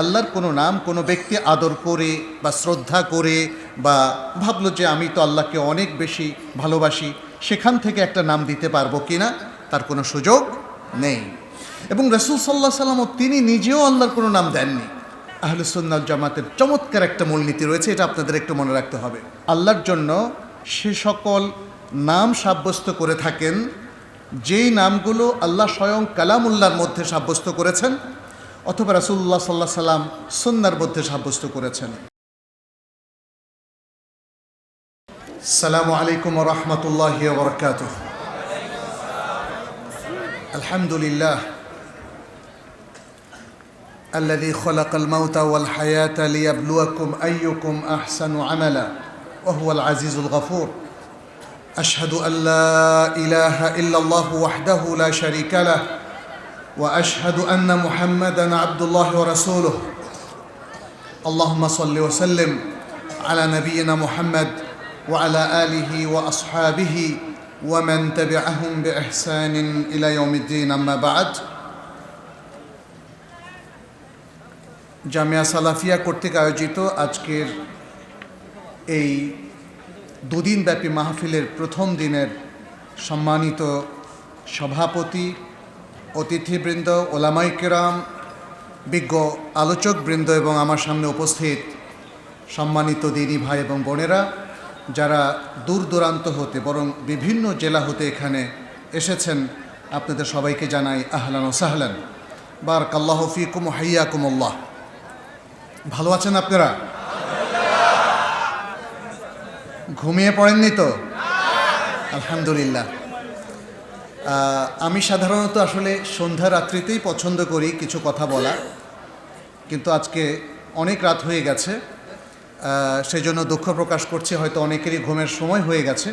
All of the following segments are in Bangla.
আল্লাহর কোনো নাম কোনো ব্যক্তি আদর করে বা শ্রদ্ধা করে বা ভাবলো যে আমি তো আল্লাহকে অনেক বেশি ভালোবাসি, সেখান থেকে একটা নাম দিতে পারব কি না তার কোনো সুযোগ নেই। এবং রসুল সাল্লাহ সাল্লামও তিনি নিজেও আল্লাহর কোনো নাম দেননি। আহলে আহলুসুন্নাল জামাতের চমৎকার একটা মূলনীতি রয়েছে, এটা আপনাদের একটু মনে রাখতে হবে। আল্লাহর জন্য সে সকল নাম সাব্যস্ত করে থাকেন, যেই নামগুলো আল্লাহ স্বয়ং কালামুল্লাহর মধ্যে সাব্যস্ত করেছেন অথবা রাসুল্লাহ সাল্লাহ সাল্লাম সন্ন্যার মধ্যে সাব্যস্ত করেছেন সালামু আলাইকুম রহমতুল্লাহ বরকাত আলহামদুলিল্লাহ الذي خلق الموت والحياة ليبلوكم أيكم أحسن عملا وهو العزيز الغفور أشهد أن لا إله إلا الله وحده لا شريك له واشهد ان محمدا عبد الله ورسوله اللهم صل وسلم على نبينا محمد وعلى اله واصحابه ومن تبعهم باحسان الى يوم الدين اما بعد জামিয়া সালাফিয়া কর্তৃক আয়োজিত আজকের এই দুদিনব্যাপী মাহফিলের প্রথম দিনের সম্মানিত সভাপতি অতিথিবৃন্দ, ওলামাই কেরাম, বিজ্ঞ আলোচকবৃন্দ এবং আমার সামনে উপস্থিত সম্মানিত দিনী ভাই এবং বোনেরা, যারা দূর দূরান্ত হতে বরং বিভিন্ন জেলা হতে এখানে এসেছেন, আপনাদের সবাইকে জানাই আহলান ও সাহলান। বার কাল্লাহ ফিকুম হাইয়াকুমুল্লাহ। ভালো আছেন আপনারা? ঘুমিয়ে পড়েননি তো? আলহামদুলিল্লাহ। আমি সাধারণত আসলে সন্ধ্যা রাত্রিতেই পছন্দ করি কিছু কথা বলা কিন্তু আজকে অনেক রাত হয়ে গেছে। সেজন্য দুঃখ প্রকাশ করছি, হয়তো অনেকেরই ঘুমের সময় হয়ে গেছে।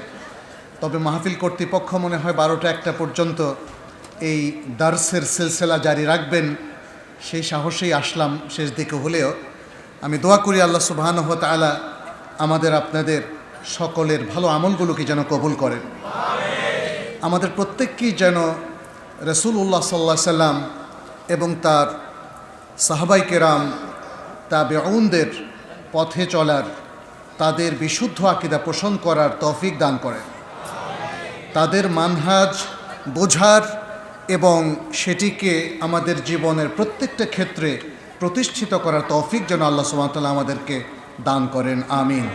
তবে মাহফিল কর্তৃপক্ষ মনে হয় বারোটা একটা পর্যন্ত এই দার্সের সিলসিলা জারি রাখবেন। সেই সাহসেই আসলাম শেষ দিকে হলেও। আমি দোয়া করি আল্লাহ সুবাহানহ তালা আমাদের আপনাদের সকলের ভালো আমলগুলোকে যেন কবুল করেন। আমাদের প্রত্যেককেই যেন রসুল্লাহ সাল্লা সাল্লাম এবং তার সাহাবাই কেরাম তা বেউনদের পথে চলার, তাদের বিশুদ্ধ আকিদা পোষণ করার তৌফিক দান করেন। তাদের মানহাজ বোঝার এবং সেটিকে আমাদের জীবনের প্রত্যেকটা ক্ষেত্রে প্রতিষ্ঠিত করার তৌফিক যেন আল্লাহ সুমাতাল্লাহ আমাদেরকে দান করেন, আমিন।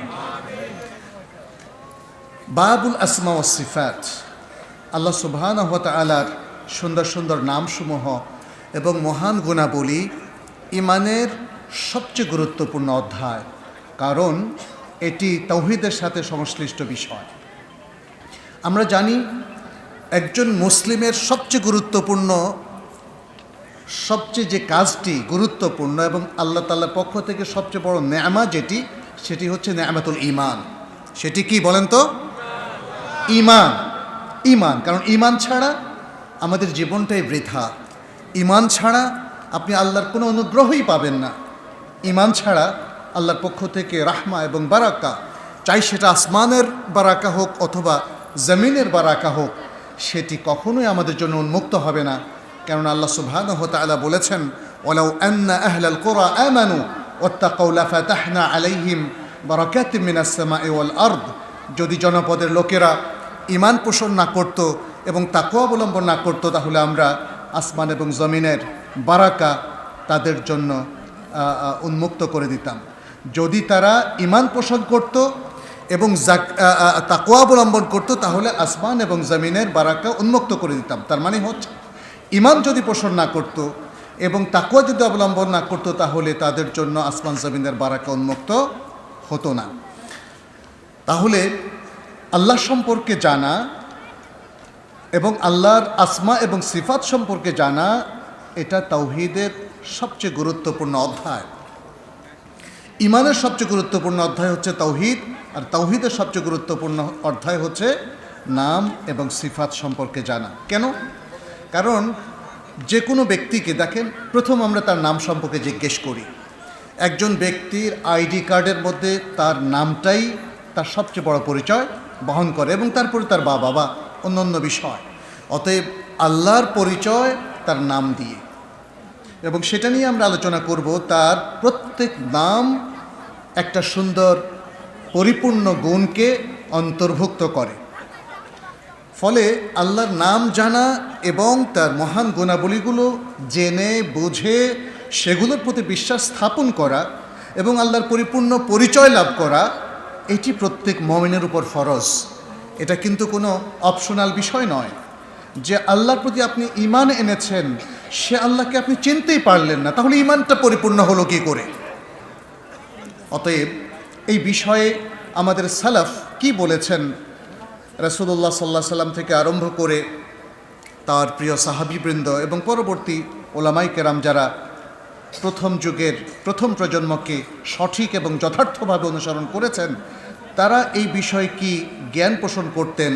বাবুল আসমা ও সিফাত। আল্লাহ সুবহান আলার সুন্দর সুন্দর নামসমূহ এবং মহান গুণাবলী ইমানের সবচেয়ে গুরুত্বপূর্ণ অধ্যায়। কারণ এটি তৌহিদের সাথে সংশ্লিষ্ট বিষয়। আমরা জানি একজন মুসলিমের সবচেয়ে গুরুত্বপূর্ণ, সবচেয়ে যে কাজটি গুরুত্বপূর্ণ এবং আল্লাহ তাল্লার পক্ষ থেকে সবচেয়ে বড় ন্যামা যেটি, সেটি হচ্ছে ন্যামাতুল ইমান সেটি কি বলেন তো? ইমান ইমান, কারণ ইমান ছাড়া আমাদের জীবনটাই বৃথা। ইমান ছাড়া আপনি আল্লাহর কোনো অনুগ্রহই পাবেন না। ইমান ছাড়া আল্লাহর পক্ষ থেকে রাহমা এবং বারাকা, চাই সেটা আসমানের বারাকা হোক অথবা জমিনের বারাকা হোক, সেটি কখনোই আমাদের জন্য উন্মুক্ত হবে না। কেননা আল্লাহ সুবহানাহু ওয়া তাআলা বলেছেন, ওয়ালাউ আন্না আহলাল কুরা আমানু, ওয়াত্তাকাউ লাফাতাহনা আলাইহিম বারাকাতিম মিনাস সামাই ওয়াল আরদ। যদি জনপদের লোকেরা ইমান পোষণ না করত এবং তাকু অবলম্বন না করত, তাহলে আমরা আসমান এবং জমিনের বারাকা তাদের জন্য উন্মুক্ত করে দিতাম। যদি তারা ইমান পোষণ করত এবং তাকুয়া অবলম্বন করত, তাহলে আসমান এবং জমিনের বারাকা উন্মুক্ত করে দিতাম। তার মানে হচ্ছে, ইমান যদি পোষণ না করত এবং তাকুয়া যদি অবলম্বন না করত, তাহলে তাদের জন্য আসমান, জমিনের বারাকা উন্মুক্ত হতো না। তাহলে আল্লাহ সম্পর্কে জানা এবং আল্লাহর আসমা এবং সিফাত সম্পর্কে জানা, এটা তাওহিদের সবচেয়ে গুরুত্বপূর্ণ অধ্যায়। ইমানের সবচেয়ে গুরুত্বপূর্ণ অধ্যায় হচ্ছে তৌহিদ আর তৌহিদের সবচেয়ে গুরুত্বপূর্ণ অধ্যায় হচ্ছে নাম এবং সিফাত সম্পর্কে জানা। কেন? কারণ যে কোনো ব্যক্তিকে, দেখেন, প্রথম আমরা তার নাম সম্পর্কে জিজ্ঞেস করি। একজন ব্যক্তির আইডি কার্ডের মধ্যে তার নামটাই তার সবচেয়ে বড় পরিচয় বহন করে এবং তারপরে তার বাবা বা অন্য অন্য বিষয়। অতএব আল্লাহর পরিচয় তার নাম দিয়ে। এবং সেটা নিয়ে আমরা আলোচনা করব, তার প্রত্যেক নাম একটা সুন্দর পরিপূর্ণ গুণকে অন্তর্ভুক্ত করে। ফলে আল্লাহর নাম জানা এবং তার মহান গুণাবলীগুলো জেনে, বুঝে, সেগুলোর প্রতি বিশ্বাস স্থাপন করা এবং আল্লাহর পরিপূর্ণ পরিচয় লাভ করা এটি প্রত্যেক মমিনের উপর ফরজ। এটা কিন্তু কোনো অপশনাল বিষয় নয়। যে আল্লাহর প্রতি আপনি ইমান এনেছেন, সে আল্লাহকে আপনি চিনতেই পারলেন না। তাহলে ইমানটা পরিপূর্ণ হলো কি করে? অতএব এই বিষয়ে আমাদের সালাফ কি বলেছেন? রাসুল্লাহ সাল্লাহ সাল্লাম থেকে আরম্ভ করে তার প্রিয় সাহাবিবৃন্দ এবং পরবর্তী ওলামাই কেরাম যারা প্রথম যুগের প্রথম প্রজন্মকে সঠিক এবং যথার্থভাবে অনুসরণ করেছেন, তারা এই বিষয়ে কি জ্ঞান পোষণ করতেন,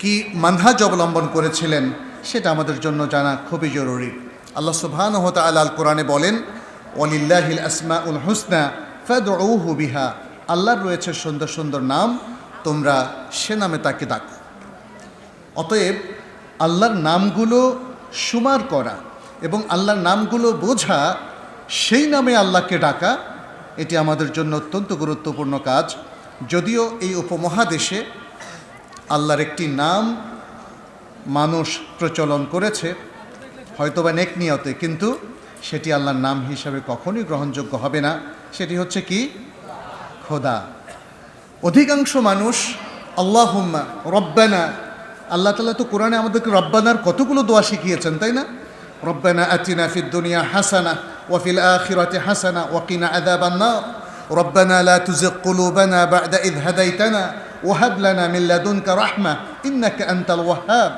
কি মানহাজ অবলম্বন করেছিলেন, সেটা আমাদের জন্য জানা খুবই জরুরি। আল্লাহ সুবহান হত আল কোরআনে বলেন অলিল্লাহিল আসমা উল হুসনা ফ্যাদউ বিহা। আল্লাহর রয়েছে সুন্দর সুন্দর নাম, তোমরা সে নামে তাকে ডাকো। অতএব আল্লাহর নামগুলো সুমার করা এবং আল্লাহর নামগুলো বোঝা সেই নামে আল্লাহকে ডাকা, এটি আমাদের জন্য অত্যন্ত গুরুত্বপূর্ণ কাজ। যদিও এই উপমহাদেশে আল্লাহর একটি নাম মানুষ প্রচলন করেছে, হয়তোবা নেক নিয়তে, কিন্তু সেটি আল্লাহর নাম হিসাবে কখনোই গ্রহণযোগ্য হবে না। সেটি হচ্ছে কি? খোদা। অধিকাংশ মানুষ আল্লাহুম্মা, রব্বানা, আল্লাহ তালা তো কোরআনে আমাদেরকে রব্বানার কতগুলো দোয়া শিখিয়েছেন, তাই না? রব্বানা আতিনা ফিদ দুনিয়া হাসানা ওয়াফিল আখিরাতে হাসানা ওয়াকিনা আদাবান নার ربنا لا تزغ قلوبنا بعد إذ هديتنا وهب لنا من لدنك رحمة إنك أنت الوهاب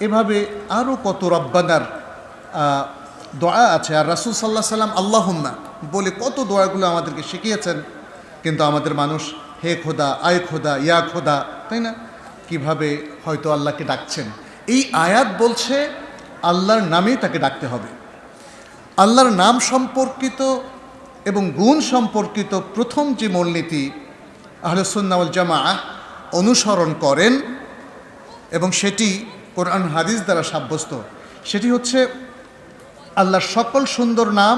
এভাবে আরও কত রব্বানার আহ, দোয়া আছে আর রাসুল সাল্লাহ সাল্লাম আল্লাহুম্মা বলে কত দোয়াগুলো আমাদেরকে শিখিয়েছেন কিন্তু আমাদের মানুষ হে খোদা আয় খোদা ইয়া খোদা তাই না কিভাবে হয়তো আল্লাহকে ডাকছেন এই আয়াত বলছে আল্লাহর নামেই তাকে ডাকতে হবে আল্লাহর নাম সম্পর্কিত এবং গুণ সম্পর্কিত প্রথম যে মূলনীতি আহলসুন্নাউল জামা অনুসরণ করেন এবং সেটি কোরআন হাদিস দ্বারা সাব্যস্ত। সেটি হচ্ছে আল্লাহর সকল সুন্দর নাম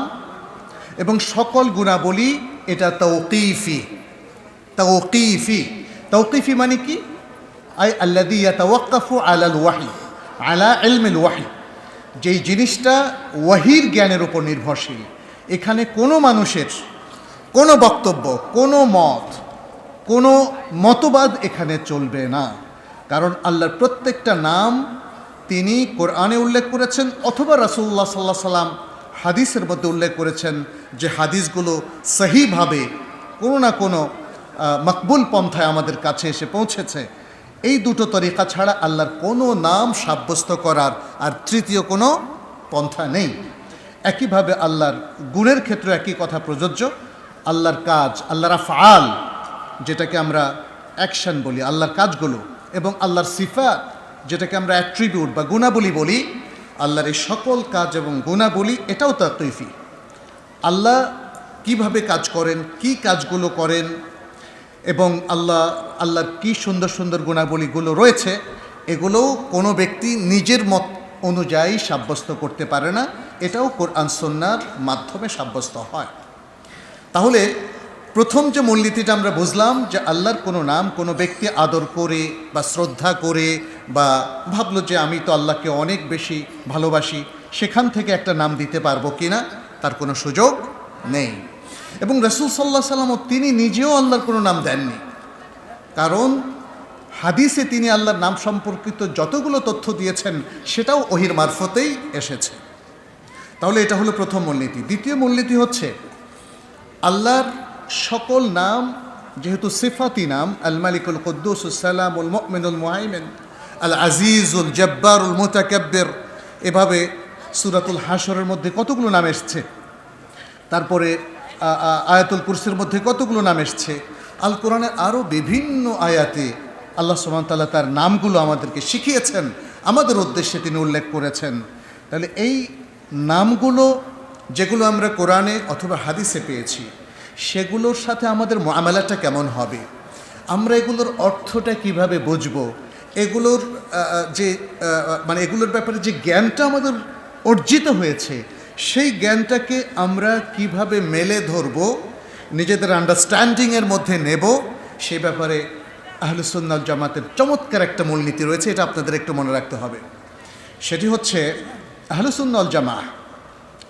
এবং সকল গুণাবলী এটা তৌকিফি তৌকিফি তৌকিফি মানে কি? আই আল্লাদি ইয়াতাওয়াক্কাফু আলাল ওয়াহি, আলা ইলমিল ওয়াহি। যেই জিনিসটা ওয়াহির জ্ঞানের উপর নির্ভরশীল, এখানে কোনো মানুষের কোনো বক্তব্য, কোনো মত, কোনো মতবাদ এখানে চলবে না। কারণ আল্লাহর প্রত্যেকটা নাম তিনি কোরআনে উল্লেখ করেছেন অথবা রাসুল্লাহ সাল্লাহ সাল্লাম হাদিসের মধ্যে উল্লেখ করেছেন যে হাদিসগুলো সহিভাবে কোনো না কোনো মকবুল পন্থায় আমাদের কাছে এসে পৌঁছেছে। এই দুটো তরিকা ছাড়া আল্লাহর কোনো নাম সাব্যস্ত করার আর তৃতীয় কোনো পন্থা নেই। একইভাবে আল্লাহর গুণের ক্ষেত্রে একই কথা প্রযোজ্য। আল্লাহর কাজ, আল্লাহর আফআল, যেটাকে আমরা অ্যাকশন বলি, আল্লাহর কাজগুলো এবং আল্লাহর সিফাত, যেটাকে আমরা অ্যাট্রিবিউট বা গুণাবলী বলি, আল্লাহর এই সকল কাজ এবং গুণাবলী, এটাও তার তৈফি আল্লাহ কীভাবে কাজ করেন, কি কাজগুলো করেন এবং আল্লাহ আল্লাহর কি সুন্দর সুন্দর গুণাবলীগুলো রয়েছে, এগুলোও কোনো ব্যক্তি নিজের মত অনুযায়ী সাব্যস্ত করতে পারে না। এটাও কোরআন সন্ন্যার মাধ্যমে সাব্যস্ত হয়। তাহলে প্রথম যে মূলনীতিটা আমরা বুঝলাম যে আল্লাহর কোনো নাম কোনো ব্যক্তি আদর করে বা শ্রদ্ধা করে বা ভাবলো যে আমি তো আল্লাহকে অনেক বেশি ভালোবাসি, সেখান থেকে একটা নাম দিতে পারব কি না তার কোনো সুযোগ নেই। এবং রসুল সাল্লাহ সাল্লামও তিনি নিজেও আল্লাহর কোনো নাম দেননি। কারণ হাদিসে তিনি আল্লাহর নাম সম্পর্কিত যতগুলো তথ্য দিয়েছেন, সেটাও ওহির মারফতেই এসেছে। তাহলে এটা হলো প্রথম মূলনীতি। দ্বিতীয় মূলনীতি হচ্ছে, আল্লাহর সকল নাম, যেহেতু সিফাতি নাম আল মালিকুল কুদ্দুস সালামুল মুমিনুল মুহাইমিন আল আজিজুল জব্বারুল মুতাকাব্বির, এভাবে সুরাতুল হাসরের মধ্যে কতগুলো নাম এসছে? তারপরে আয়াতুল কুরসির মধ্যে কতগুলো নাম এসছে? আল কোরআনের আরও বিভিন্ন আয়াতে আল্লাহ সুবহান তাআলা তার নামগুলো আমাদেরকে শিখিয়েছেন। আমাদের উদ্দেশ্যে তিনি উল্লেখ করেছেন। তাহলে এই নামগুলো যেগুলো আমরা কোরআনে অথবা হাদিসে পেয়েছি, সেগুলোর সাথে আমাদের মামলাটা কেমন হবে? আমরা এগুলোর অর্থটা কীভাবে বুঝব? এগুলোর যে মানে এগুলোর ব্যাপারে যে জ্ঞানটা আমাদের অর্জিত হয়েছে সেই জ্ঞানটাকে আমরা কীভাবে মেলে ধরব, নিজেদের আন্ডারস্ট্যান্ডিংয়ের মধ্যে নেব, সে ব্যাপারে আহলুসুন্নাল জামাতের চমৎকার একটা মূলনীতি রয়েছে, এটা আপনাদের একটু মনে রাখতে হবে। সেটি হচ্ছে আহলুসুন্নাল জামা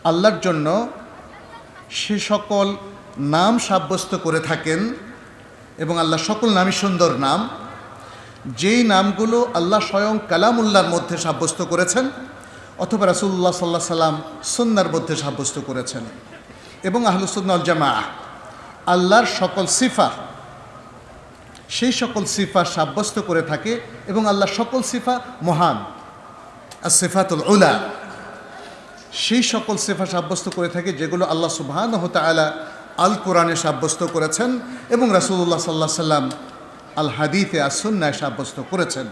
আল্লাহর জন্য সে সকল নাম সাব্যস্ত করে থাকেন এবং আল্লাহ সকল নামই সুন্দর নাম। যেই নামগুলো আল্লাহ স্বয়ং কালামুল্লাহর মধ্যে সাব্যস্ত করেছেন অথবা রাসুল্লাহ সাল্লাহ সাল্লাম সুন্নার মধ্যে সাব্যস্ত করেছেন। এবং আহলুসুন্নাল জামা আল্লাহর সকল সিফা সেই সকল সিফা সাব্যস্ত করে থাকে এবং আল্লাহ সকল সিফা মহান। আর সিফাতুল উলা, সেই সকল সেফা সাব্যস্ত করে থাকে যেগুলো আল্লাহ সুবহান আলা আল কোরআনে সাব্যস্ত করেছেন এবং রাসুল্লাহ সাল্লাহ সাল্লাম আল হাদিফে আসন্নায় সাব্যস্ত করেছেন।